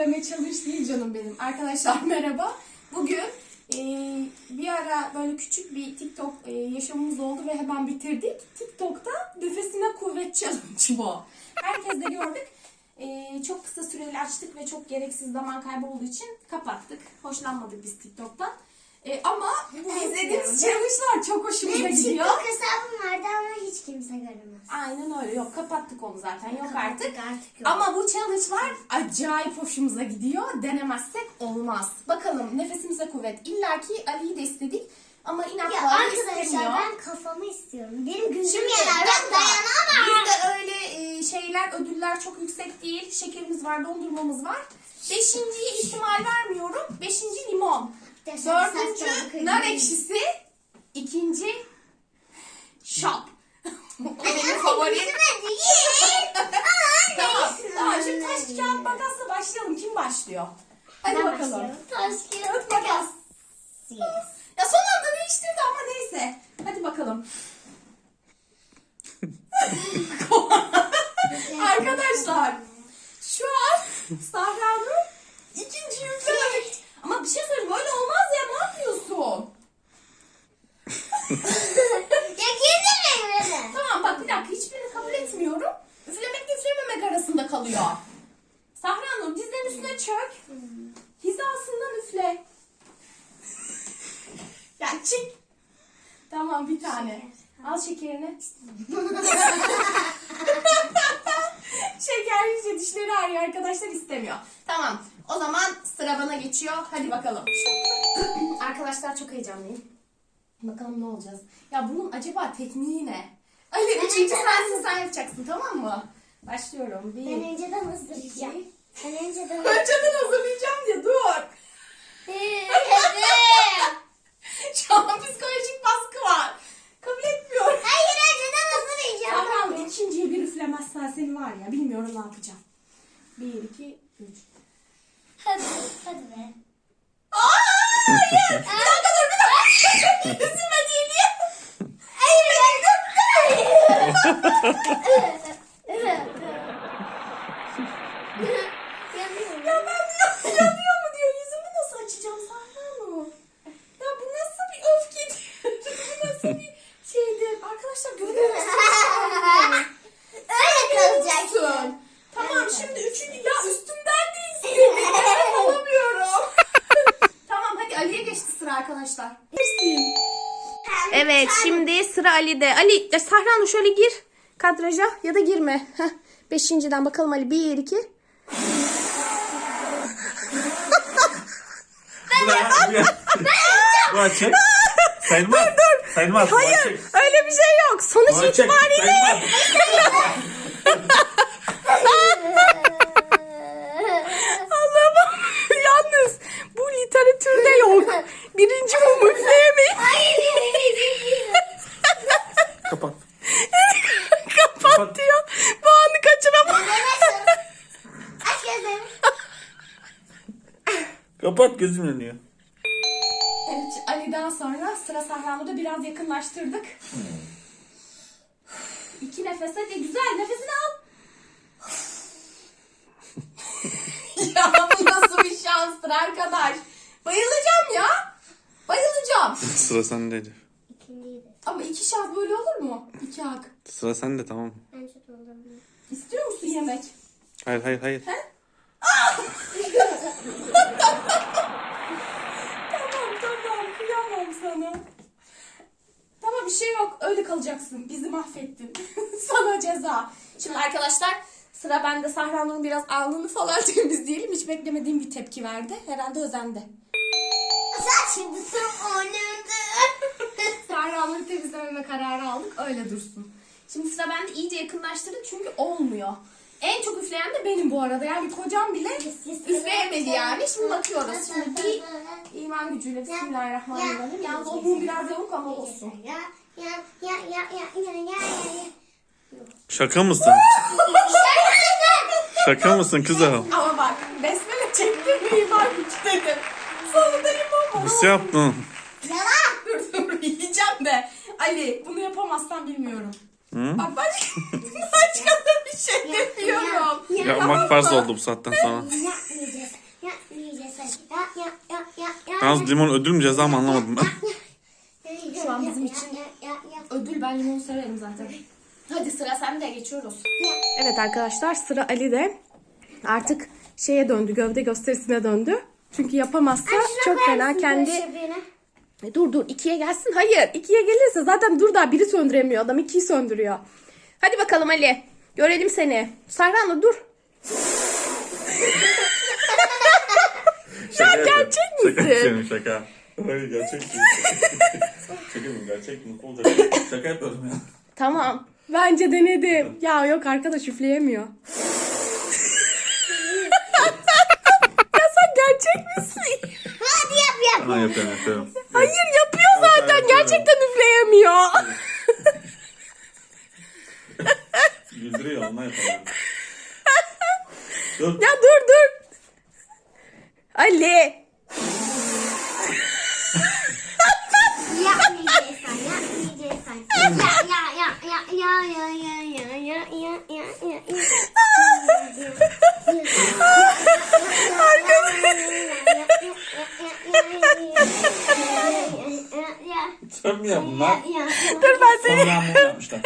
üfleme challenge değil canım benim. Arkadaşlar merhaba. Bugün e, bir ara böyle küçük bir TikTok e, yaşamımız oldu ve hemen bitirdik. TikTok'ta nefesine kuvvet challenge bu. Herkes de gördük. E, çok kısa süreli açtık ve çok gereksiz zaman kaybı olduğu için kapattık. Hoşlanmadık biz TikTok'tan. E, ama bu izlediğimiz challenge'lar çok hoşumuza Benim gidiyor. TikTok hesabım vardı ama hiç kimse göremez. Aynen öyle. Yok kapattık onu zaten. Yok artık. artık yok. Ama bu challenge'lar acayip hoşumuza gidiyor. Denemezsek olmaz. Bakalım nefesimize kuvvet. İlla ki Ali'yi de istedik. Ama inatla Ya Ali arkadaşlar istemiyor. ben kafamı istiyorum. Benim gözüm Şimdi yanar. Ben dayanamam. Bizde öyle e, şeyler, ödüller çok yüksek değil. Şekerimiz var, dondurmamız var. Beşinciyi ihtimal vermiyorum. Beşinci limon. Dördüncü nar ekşisi. İkinci şap. o benim favorim. Tamam, tamam. Şimdi taş kağıt makasla başlayalım. Kim başlıyor? Hadi Ben bakalım. başlıyorum. Taş kağıt makas. Ya son anda değiştirdi ama neyse. Hadi bakalım. Arkadaşlar şu an Sahra'nın ikinci yüklemek. Ama bir şey söyleyeyim böyle olmaz ya ne yapıyorsun? Ya girdirmeyin beni. Tamam bak bir dakika hiçbirini kabul etmiyorum. Üflemekle üflememek arasında kalıyor. Sahra Nur dizlerin üstüne çök. Hizasından üfle. ya çık. Tamam bir tane. Al şekerini. Şeker yiyince dişleri ağrıyor arkadaşlar istemiyor. Tamam o zaman sıra bana geçiyor. Hadi bakalım. arkadaşlar çok heyecanlıyım. Bakalım ne olacağız. Ya bunun acaba tekniği ne? Ali üçüncü sensin sen yapacaksın tamam mı? Başlıyorum. Bir, Ben önceden hazırlayacağım. Ben önceden Önceden hazırlayacağım diye dur. hazırlayacağım. Şu an psikolojik baskı var. Kabul etmiyorum. Hayır önceden hazırlayacağım. Tamam ikinciyi bir üflemezsen seni var ya bilmiyorum ne yapacağım. Bir, iki, üç. Hadi, hadi be. Hayır! Bir dakika dur bir dakika. Yüzüme geliyor. Yanıyorum. Ya ben diyor, yanıyor mu diyor. Yüzümü nasıl açacağım Sahra mı? Ya bu nasıl bir öfkedir? bu nasıl bir şeydir? Arkadaşlar görüyor musunuz? Öyle kalacak. Musun? Tamam Evet. şimdi üçüncü ya üstümden de istedi. Nefes alamıyorum. tamam hadi Ali'ye geçti sıra arkadaşlar. Girsin. Evet şimdi sıra Ali'de. Ali Sahra şöyle gir kadraja ya da girme. Heh, beşinciden bakalım Ali. Bir, iki. Bu açık. Sayılmaz. Sayılmaz. Hayır öyle bir şey yok. Sonuç açık. itibariyle Sayılmaz. gözüm yanıyor. Evet Ali'den sonra sıra Sahranur'da biraz yakınlaştırdık. İki nefes hadi güzel nefesini al. ya bu nasıl bir şanstır arkadaş. Bayılacağım ya. Bayılacağım. Sıra sendeydi. İkinciyi de. Ama iki şans böyle olur mu? İki hak. Sıra sende tamam. Bence de olabilir. İstiyor musun yemek? Hayır hayır hayır. Tamam tamam kıyamam sana. Tamam bir şey yok öyle kalacaksın. Bizi mahvettin. sana ceza. Şimdi arkadaşlar sıra bende Sahra Nur'un biraz alnını falan temizleyelim. Hiç beklemediğim bir tepki verdi. Herhalde özendi. Sen şimdi tam önünde. Sahra Nur'u temizlememe kararı aldık. Öyle dursun. Şimdi sıra bende iyice yakınlaştırdık çünkü olmuyor. En çok üfleyen de benim bu arada. Yani kocam bile üfleyemedi yani. Şimdi bakıyoruz. Şimdi bir iman gücüyle Bismillahirrahmanirrahim. Yalnız o mum biraz yamuk ama olsun. Ya ya ya ya ya ya ya ya. Şaka mısın? Şaka mısın kızım? Ama bak besmele çektim mi iman güç dedim. Sonunda limon bana Nasıl yaptın? Yalan. Dur dur yiyeceğim de. Ali bunu yapamazsan bilmiyorum. Hı? Bak başka, başka da bir şey yapıyorum. Yapmak farz oldu bu saatten sonra. Yapmayacağız. Yalnız limon ödül mü ceza mı anlamadım ben. Şu an bizim için Ya, ya, ya. ödül ben limonu severim zaten. Hadi sıra sende geçiyoruz. Evet arkadaşlar sıra Ali'de. Artık şeye döndü gövde gösterisine döndü. Çünkü yapamazsa çok fena kendi... E, Dur dur ikiye gelsin. Hayır ikiye gelirse zaten dur daha biri söndüremiyor adam ikiyi söndürüyor. Hadi bakalım Ali. Görelim seni. Serhan dur. Şaka gerçek Şaka misin? yapıyorum şaka. Hayır gerçek değil. mı gerçek mi? Olacak. Şaka yapıyorum ya. Tamam. Bence denedim. Ya yok arkadaş üfleyemiyor. ya sen gerçek misin? Hadi yap yap. Ha yapıyorum yapıyorum. Hayır yapıyor zaten. Gerçekten üfleyemiyor. Güldürüyor ondan yapamıyorum. Dur. ya dur dur. Ali. bunlar. Dur ben seni. Sonra hamur yapmışlar.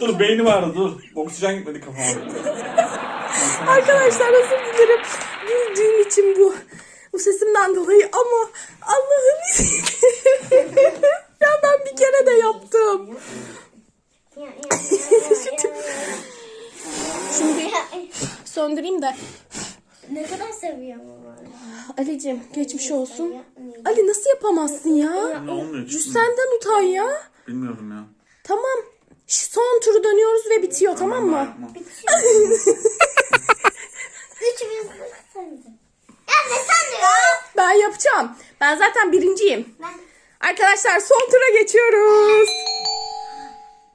Dur beyni vardı dur. Oksijen gitmedi kafama. Arkadaşlar özür dilerim. Güldüğüm için bu. Bu sesimden dolayı ama Allah'ım. ya ben bir kere de yaptım. Ya, ya, ya, ya, ya. Şimdi söndüreyim de. Ne kadar seviyorum onu. Ali'cim geçmiş olsun. Ali nasıl yapamazsın ya? Ne olmuyor? Yüz senden utan ya. Bilmiyorum ya. Tamam. Son turu dönüyoruz ve bitiyor tamam mı? yapmam. Sende. Ya ne sen de ya? Ben yapacağım. Ben zaten birinciyim. Ben Arkadaşlar son tura geçiyoruz.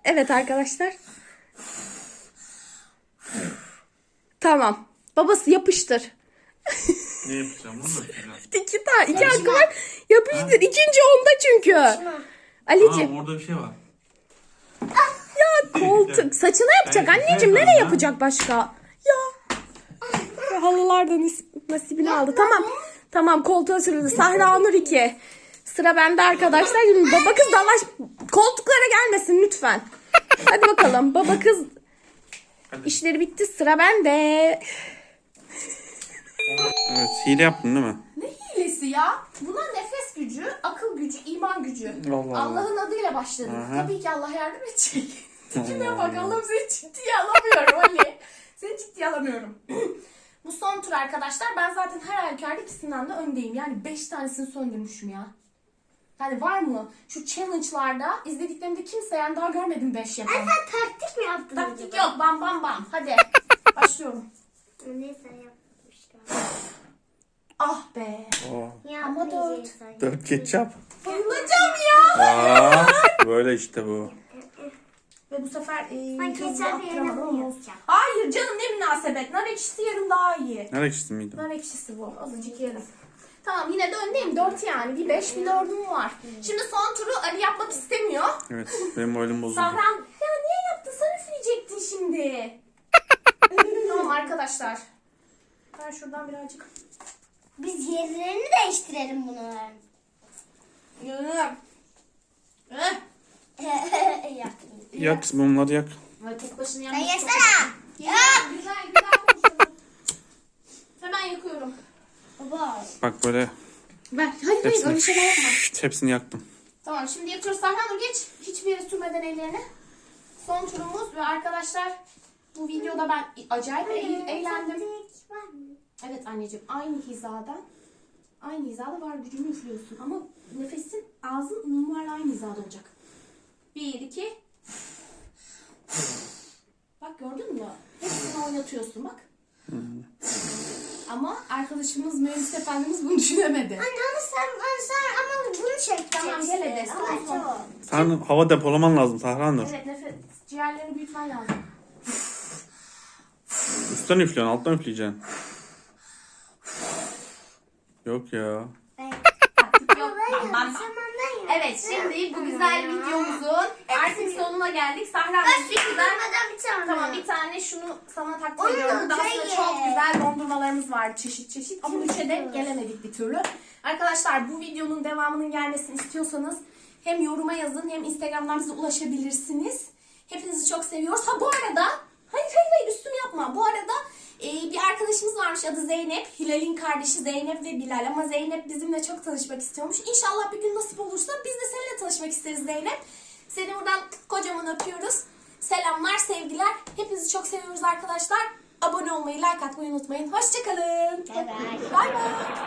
Evet arkadaşlar. Tamam. Babası yapıştır. Ne yapacağım? Bunu da yapacağım. İki tane, iki hakkı var. Yapıştır. İkinci onda çünkü. Ali'cim. Aa orada bir şey var. Ya koltuk. Saçına yapacak anneciğim. Nereye yapacak başka? Ya. Ya Halılar da nis- nasibini aldı. Tamam. Tamam koltuğa sürüldü. Sahra Nur 2. Sıra bende arkadaşlar. Şimdi baba kız dalaş. Koltuklara gelmesin lütfen. Hadi bakalım. Baba kız işleri bitti. Sıra bende. Evet hile yaptın değil mi? Ne hilesi ya? Buna nefes gücü, akıl gücü, iman gücü. Allah Allah. Allah'ın adıyla başladık. Aha. Tabii ki Allah yardım edecek. Tipine bak Allah'ım seni ciddiye alamıyorum Ali. Seni ciddiye alamıyorum. Bu son tur arkadaşlar. Ben zaten her halükarda ikisinden de öndeyim. Yani 5 tanesini söndürmüşüm ya. Yani var mı? Şu challenge'larda izlediklerimde kimse yani daha görmedim 5 yapan. sen taktik mi yaptın Taktik yok. Bam bam bam. Hadi. Başlıyorum. Neyse yapmışlar. Ah be. Oo. Ama dört. Dört ketçap. Bayılacağım ya. Aa, böyle işte bu. Ve bu sefer e, Ben hızlı geçen bir attıramadım yere ama- yapacağım. Hayır canım ne münasebet. Nar ekşisi yarım daha iyi. Nereye ekşisi miydi? Nar ekşisi bu. Azıcık yarım. Tamam yine de öndeyim. Dört yani. Bir beş bir dördüm var. Şimdi son turu Ali yapmak istemiyor. Evet benim moralim bozuldu. Sahran ya niye yaptın? Sen üfleyecektin şimdi. tamam arkadaşlar. Ben şuradan birazcık. Biz yerlerini değiştirelim bunların. Yak bunları yak. Ay, tek başına Ben çok yesene. Ya güzel güzel konuşalım. Hemen yakıyorum. Baba. Bak böyle Ver. Hayır hayır hepsini, öyle şeyler yapma. Şşt, hepsini yaktım. Tamam şimdi yakıyoruz. Sahra Nur geç. Hiçbir yere sürmeden ellerini. Son turumuz ve arkadaşlar bu videoda ben acayip eğ- eğlendim. Evet anneciğim aynı hizadan aynı hizada var gücünü üflüyorsun ama nefesin ağzın numaralı aynı hizada olacak. Bir, iki. Bak gördün mü? Hepsini oynatıyorsun bak. Ama arkadaşımız Melis Efendimiz bunu düşünemedi. Anne ama sen, ama sen ama bunu çekeceksin. Tamam, gel hadi. Sen hava depolaman lazım Sahra Nur. Evet nefes ciğerlerini büyütmen lazım. Üstten üflüyorsun, alttan üfleyeceksin. Yok ya. Yok. Zamandan Evet şimdi bu güzel videomuzun sonuna geldik. Sahra Ben bir güzel bir tane. Tamam bir tane şunu sana takdim Onu ediyorum. Burada aslında çok güzel dondurmalarımız var çeşit çeşit ama üçe de gelemedik bir türlü. Arkadaşlar bu videonun devamının gelmesini istiyorsanız hem yoruma yazın hem Instagram'dan bize ulaşabilirsiniz. Hepinizi çok seviyoruz. Ha bu arada hayır hayır hayır üstüm yapma. Bu arada e, bir arkadaşımız varmış adı Zeynep. Hilal'in kardeşi Zeynep ve Bilal ama Zeynep bizimle çok tanışmak istiyormuş. İnşallah bir gün nasip olursa biz de seninle tanışmak isteriz Zeynep. Seni buradan kocaman öpüyoruz. Selamlar, sevgiler. Hepinizi çok seviyoruz arkadaşlar. Abone olmayı, like atmayı unutmayın. Hoşçakalın. Bay bay.